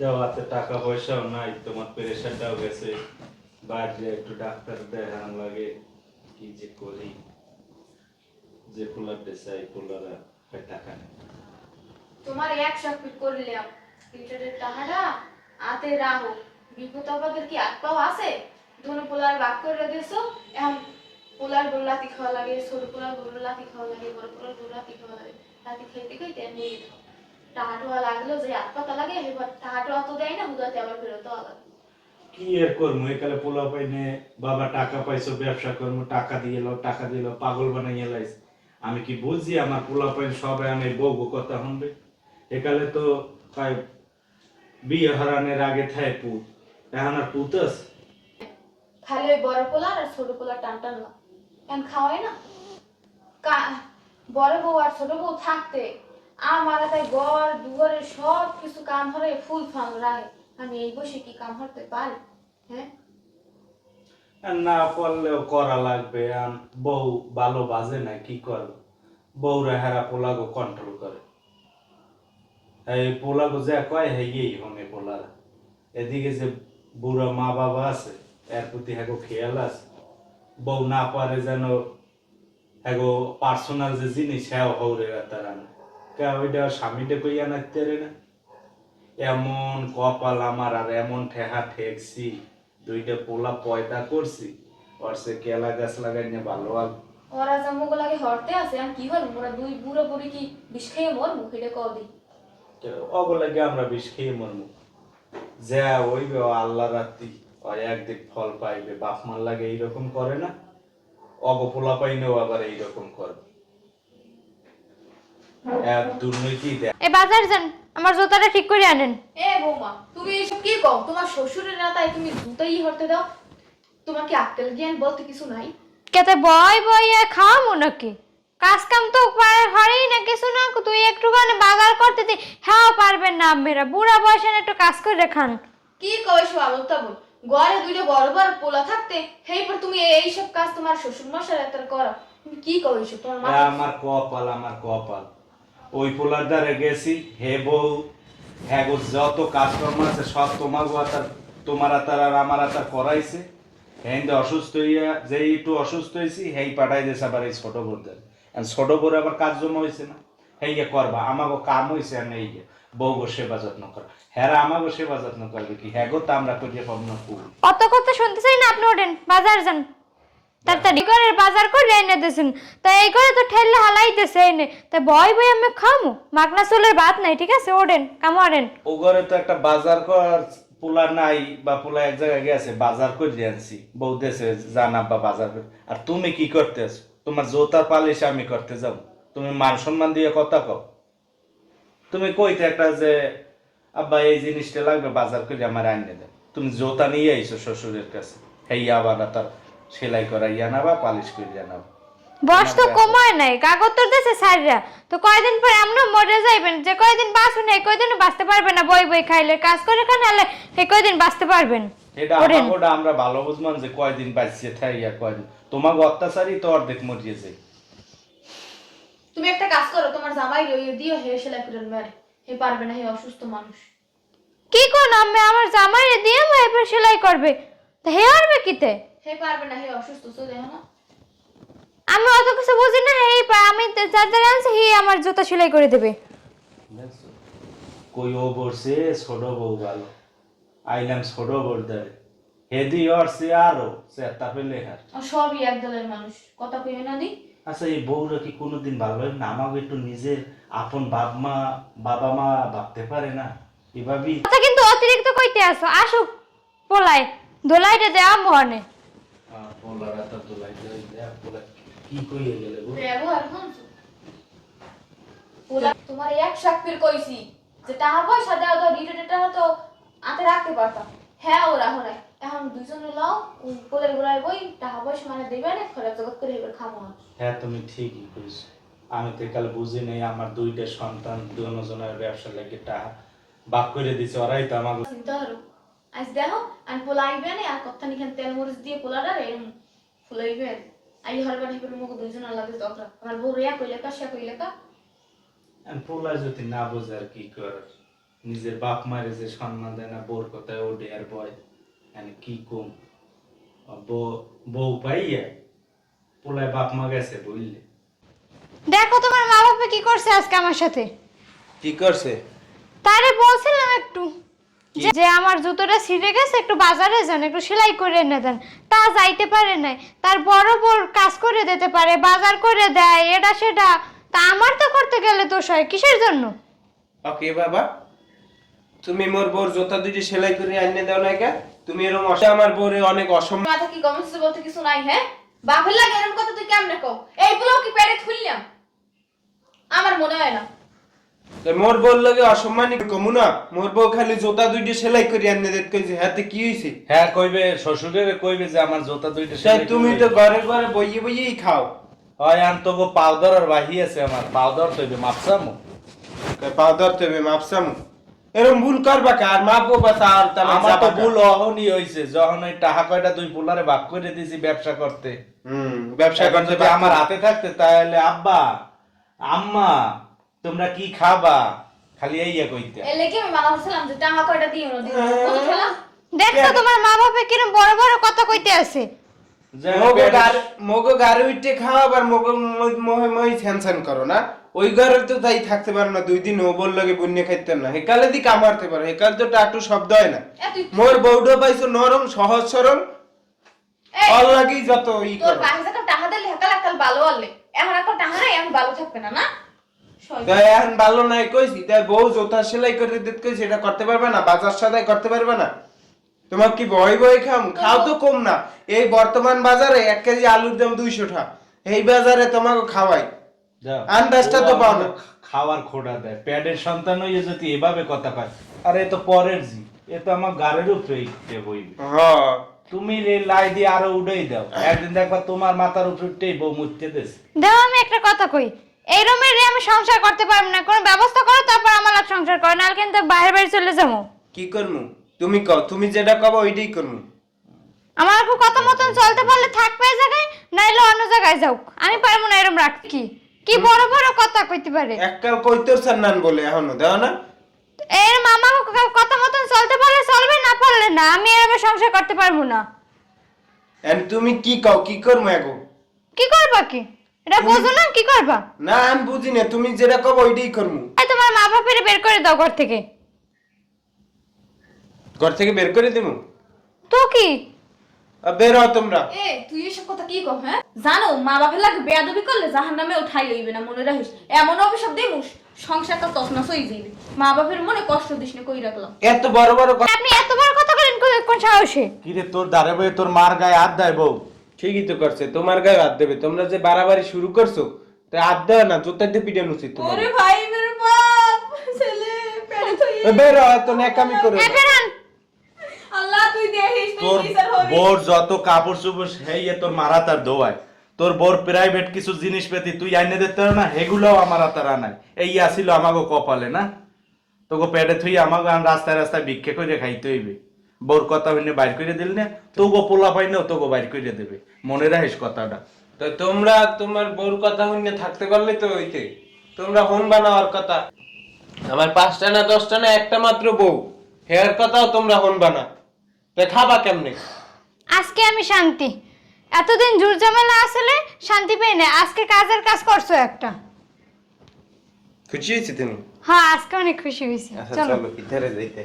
দেওয়াতে টাকা পয়সাও নাই, তোমার প্রেশারটাও গেছে। বাইরে একটু ডাক্তার দেখানো লাগে, কি যে করি। যে পোলার দেশাই পোলারা টাকা নেই। তোমার এক সাকপিট করলাম লিটারের টাকাটা আতে রাখো। বিপদ আপদের কি হাত পাও আছে? দুনো পোলার বাক করে দিয়েছ এখন পোলার গরু লাতি খাওয়া লাগে ছোট পোলার গরু লাতি খাওয়া লাগে, বড় পোলার গরু লাতি খাওয়া লাগে। লাতি খাইতে খাইতে এমনি টাকা টোয়া লাগল যে হাত পাতা লাগে এবার টাকা টোয়া তো দেয় না হুদাতে আবার ফেরত দেওয়া কি এর করব একালে পোলা পাইনে বাবা টাকা পাইছো ব্যবসা করব টাকা দিয়ে এলো টাকা দিয়ে এলো পাগল বানাইয়ে আমি কি বুঝি আমার পোলা পাইন সবাই আমি বউ কথা শুনবে? একালে তো তাই বিয়ে হারানের আগে থায় পুত। এখন আর পুত আছে? খালি ওই বড় পোলার আর ছোট পোলার টান টান খাওয়াই না? বড় বউ আর ছোট বউ থাকতে গড়, দুয়ারে সব কিছু কাম ফুল রাখে আমি এই বসে কি কাম করতে পারি? হ্যাঁ? না করা লাগবে বউ ভালো বাজে না, কি বউরা হেরা পোলাগো কন্ট্রোল করে। এই পোলাগো যা কয় হমে পোলারা। এদিকে যে বুড়া মা বাবা আছে, এর প্রতি হ্যাগো খেয়াল আছে। বউ না পারে যেন হ্যাগো পার্সোনাল যে জিনিস হ্যাঁ হৌরে তারা না। কে ওইটা স্বামীটা কইয়া নাচতে রে না। এমন কপাল আমার আর এমন ঠেহা ঠেকছি দুইটা পোলা পয়দা করছি আর সে কেলা গাছ লাগাই নিয়ে ভালো আল ওরা জামুগো লাগে হরতে আছে আমি কি হল মোরা দুই বুড়ো বুড়ি কি বিষ খেয়ে মর মুখ এটা কও দি। অগলাগে আমরা বিষ খেয়ে মরমু যা ওইবে ও আল্লাহ রাত্রি ওই একদিক ফল পাইবে বাপ মার লাগে এইরকম করে না। অগ পোলা পাইনেও আবার এইরকম করবে। দুর্নীতি এ বাজার যান আমার জুতাটা ঠিক করে আনেন। এ বৌমা তুমি এইসব কি কও? তোমার শ্বশুরের না তাই তুমি জুতাই হরতে দাও? তোমার কি আক্কেল জ্ঞান বলতে কিছু নাই? কেতে বয় বইয়া খাওয়ামো নাকি? কাজ কাম তো হরেই না কিছু না তুই একটুখানি বাগার করতে দি হ্যাঁ পারবেন না মেয়েরা বুড়া বয়সে না একটু কাজ করে খান। কি কয় সব আবল তাবল? ঘরে দুইটা বড় বড় পোলা থাকতে হেই পর তুমি এই সব কাজ তোমার শ্বশুর মশাই এত করো কি কও তোমার মা আমার কপাল আমার কপাল। ওই পোলার দ্বারে গেছি, হে বউ হ্যাঁ গো, যত কাজকর্ম আছে, সব তোমার আতার তোমার আতার আর আমার আতার করাইছে। হ্যাঁ অসুস্থ হইয়া, যে একটু অসুস্থ হয়েছি হেই পাঠাই দিয়েছে আবার এই ছোট বোরদের ছোট বোর আবার কাজ জমা হয়েছে না? হেই গিয়ে করবা আমাকে কাম হয়েছে আর নেই গিয়ে বউ গো সেবা যত্ন করা। হ্যাঁ আমাকে সেবা যত্ন করবে কি? হ্যাঁ গো, তা আমরা করিয়ে পাবো না অত কথা শুনতে চাই না আপনি ওঠেন, বাজার যান। তাড়াতাড়ি করে বাজার করে এনে দিয়েছেন। তা এই করে তো ঠেললে হালাইতেছে এনে। তা বয় বই আমি খামু, মাগনা চুলের ভাত নাই, ঠিক আছে? ওঠেন কামড়েন। ও ঘরে তো একটা বাজার কর পোলা নাই বা পোলা এক জায়গায় গেছে, বাজার করে আনছি। বউ দেশে জানা বা বাজার করে। আর তুমি কি করতে আছো? তোমার জোতার পালিশ আমি করতে যাব। তুমি মান সম্মান দিয়ে কথা কও। তুমি কইতে একটা যে, আব্বা, এই জিনিসটা লাগবে, বাজার করে আমার আনিয়ে দেয় তুমি জোতা নিয়ে আইছো শ্বশুরের কাছে। হেই আবার তার সেলাই করাইয়া নাবা পালিশ করিয়া নাবা বয়স তো কমায় নাই কাগজ তোর দেশে সাইরা তো কয়দিন পরে আমরা মরে যাইবেন যে কয়দিন বাঁচুন এই কয়দিনও বাঁচতে পারবেন না বই বই খাইলে। কাজ করে খানালে এই কয়দিন বাঁচতে পারবেন। এটা। আমাকে আমরা ভালো বুঝলাম যে কয়দিন বাঁচিয়ে থাইয়া কয়দিন। তোমাকে অত্যাচারই তো অর্ধেক মরিয়ে যায় তুমি একটা কাজ করো তোমার জামাই রইয়ে দিও হে সেলাই করে মেরে হে পারবে না হে অসুস্থ মানুষ। কি কোন আমি আমার জামাইরে দিয়ে আমি এবার সেলাই করবে। তা হে পারবে কিতে? হে পারবে না হে অসুস্থ তো দেখো না। আমি অত কিছু বুঝি না এই পা- আমি তো যার আনছি হে আমার জুতা সেলাই করে দেবে। কই ও বসে ছোট বউ ভালো। আইলাম ছোট বউ দাঁড়ে হেদি অরসে আরও চেতা পেলে হার। আর সবই এক দলের মানুষ কথা কইও না দি। আচ্ছা এই বউরা কি কোনোদিন ভালো হয় না? আমাকে একটু নিজের আপন বাপ মা বাবা মা ভাবতে পারে না এভাবেই। কথা কিন্তু অতিরিক্ত কইতে আসো আসুক পোলাই দোলাইটা দেওয়া মনে পোলারা তো দোলাই দোলাই দেয়া, পোলা কি কইয়ে গেলে গো? ব্যবহার শুনছো পোলা তোমার এক সাক্ষীর কইছি যে টাকা পয়সা দেওয়া তো রিটেটের টাকা তো আতে রাখতে পারতাম। হ্যাঁ ও রাখো নাই এখন দুজনে লাও কোলের গোড়ায় বই টাকা পয়সা মানে দেবে না খরচ জগৎ করে এবার খাব না হ্যাঁ তুমি ঠিকই কইছো। আমি তো কাল বুঝি নেই আমার দুইটা সন্তান দুজনের ব্যবসা লাগে টাকা বাক করে দিছে ওরাই তো আমাকে চিন্তা করো আজ দেখো আমি পোলা আইবে না আর কথা নিখান তেল মরিচ দিয়ে পোলাটা এরম ফুলাইবে। আই হরবার হিপের মুখ দুইজন লাগে দরকার। আমার বউ রিয়া কইলে কা সে কইলে কা। আর পোলা যদি না বোঝে আর কি করার নিজের বাপ মায়ের যে সম্মান দেয় না বোর কথায় ওডে আর বয় মানে কি কম? বউ- বউ পাইয়া পোলায় বাপ মা গেছে বুঝলে? দেখো তোমার মা বাবা কি করছে আজকে আমার সাথে? কি করছে? তারে বলছিলাম একটু। যে- আমার জুতোটা ছিঁড়ে গেছে একটু বাজারে যান একটু সেলাই করে এনে দেন। তা যাইতে পারে নাই। তার বড় বড় কাজ করে দিতে পারে বাজার করে দেয় এটা সেটা। তা আমার তো করতে গেলে দোষ হয় কিসের জন্য? ওকে বাবা তুমি মোর বোর জোতা দুটি সেলাই করে আনিয়ে দাও না কে? তুমি এরকম অস- আমার বোরে অনেক অসম্মান মাথা কি কমেন্টস বলতে কিছু নাই হ্যাঁ? বাপের লাগে এরকম কথা তুই কেমনে কও? এই বলো কি পেরে খুললাম আমার মনে হয় না। মোর বোর লগে অসম্মানই কমু না। মোর বউ খালি জোতা দুইটি সেলাই করে দিতে কইছে হাতে কি হইছে? হ্যাঁ কইবে শ্বশুরের কইবে যে আমার জোতা দুইটা সেলাই তুমি তো ঘরে ঘরে বইয়ে বইয়েই খাও। হয় আন তো পাউডার আর বাহি আছে আমার। পাউডার তৈবে মাপসামু পাউডার তবে মাপসামু এরকম ভুল করবা কা? আর মাপো বা তার আমার তো ভুল অহনি হইছে। যখন ওই টাকা কয়টা দুই পোলারে ভাগ করে দিছি ব্যবসা করতে। হুম ব্যবসা করতে আমার হাতে থাকতে তাহলে আব্বা আম্মা তোমরা কি খাবা? খালি এইয়া কইতে। এর লেগে আমি মানা করছিলাম যে টাকা কয়টা দিও না দিও খেলা? দেখছ তোমার মা বাবা কিরম বড় বড় কথা কইতে আছে? মগো গার মগো গাড়ি উঠে খাও আবার মগো মহে মহে ছ্যানছ্যান করো না। ওই ঘরে তো তাই থাকতে পারো না দুই দিন ও বল লাগে বুনিয়ে খাইতেন না। হেকালে দি কামারতে পারো হেকাল তো টাটু শব্দ হয় না। মোর বউডো পাইছো নরম সহজ সরল। অল লাগি যত ই তোর করো। বাহির যখন টাকা দিলে হেকাল একাল ভালো আনলে। এখন এখন টাকা নাই এখন ভালো থাকবে না না? এখন ভালো নাই কইছি তাই বউ জোতা সেলাই করে দিতে কইছি এটা করতে পারবে না বাজার সদাই করতে পারবে না। তোমার কি বই বই খাম? খাও তো কম না। এই বর্তমান বাজারে এক কেজি আলুর দাম দুইশো টাকা। এই বাজারে তোমাকে খাওয়াই। আন্দাজটা তো পাও না। খাওয়ার খোটা দেয়। প্যাডের সন্তান হইয়ে যদি এভাবে কথা কয় আরে এ তো পরের জি এ তো আমার গাড়ির উপরে বইবে। হ্যাঁ তুমি রে লাই দিয়ে আরও উড়াই দাও। একদিন দেখবা তোমার মাথার উপরে উঠতেই বউ মুততে দেশ দাও আমি একটা কথা কই। এই রুমের আমি সংসার করতে পারব না। কোনো ব্যবস্থা করো তারপর আমার লাগ সংসার করো নাহলে কিন্তু বাইরে বাইরে চলে যাব। কি করমু? তুমি কও তুমি যেটা কব ওইটাই করমু। আমার খুব কথা মতন চলতে পারলে থাকবে এই জায়গায় নাইলে অন্য জায়গায় যাও আমি পারব না এরম রাখতে। কি কি বড় বড় কথা কইতে পারে? এককাল কইতর সান্নান বলে এখনও দেও না। এর মামা কথা মতন চলতে পারলে চলবে না পারলে না আমি এরম সংসার করতে পারব না। এন তুমি কি কও কি করমু এখন? কি করবা কি? এটা বোঝো না কি করবা? না আমি বুঝি না তুমি যেটা কব ওইটাই করমু। এই তোমার মা বাপের বের করে দাও ঘর থেকে। ঘর থেকে বের করে দিমু? তো কি? বের হও তোমরা। এ তুই এসব কথা কি হ্যাঁ? জানো মা বাপের লাগে বেয়াদবি করলে জাহান নামে উঠাই লইবে না মনে রাখিস? এমন অভিশাপ দিমুস সংসারটা তছনছ হয়ে যাইবে। মা বাপের মনে কষ্ট দিস না কই রাখলাম? এত বড় বড় কথা আপনি এত বড় কথা বলেন কোন- সাহসে? কিরে তোর দাঁড়ে বই তোর মার গায়ে হাত দেয় বউ। ঠিকই তো করছে তোমার গায়ে হাত দেবে তোমরা যে বাড়াবাড়ি শুরু করছ তা হাত দেওয়া না জোতা দিয়ে পিটানো উচিত তোমার। ওরে ভাই মেরে বাপ ছেলে পেড়ে থই বের হও এত ন্যাকামি করো না। হ্যাঁ বেরান আল্লাহ তুই দেখিস তোর বোর যত কাপড় চোপড় সেই তোর মারা তার দোয়ায়। তোর বোর প্রাইভেট কিছু জিনিস পেতি তুই আইনে দিতে না হেগুলাও আমার হাতে নাই। এই আসিল আমাকে কপালে না? তোকে পেটে থুই আমাকে রাস্তায় রাস্তায় ভিক্ষে করে খাইতে হইবে। বোর কথা হইনে বাইর করে দিল না তোকে পোলা পাই না তোকে বাইর করে দেবে। মনে রাখিস কথাটা। তো তোমরা তোমার বউর কথা শুনে থাকতে পারলে তো হইতে। তোমরা হন বানাওয়ার কথা। আমার পাঁচটা না দশটা না একটা মাত্র বউ। হেয়ার কথাও তোমরা হন বানা তা খাবা কেমনে? আজকে আমি শান্তি। এতদিন জোর ঝামেলা আসলে শান্তি পাই না। আজকে কাজের কাজ করছ একটা। খুশি হয়েছি তুমি? হ্যাঁ আজকে অনেক খুশি হয়েছি। আচ্ছা চলো। চলো ইধারে যাইতে।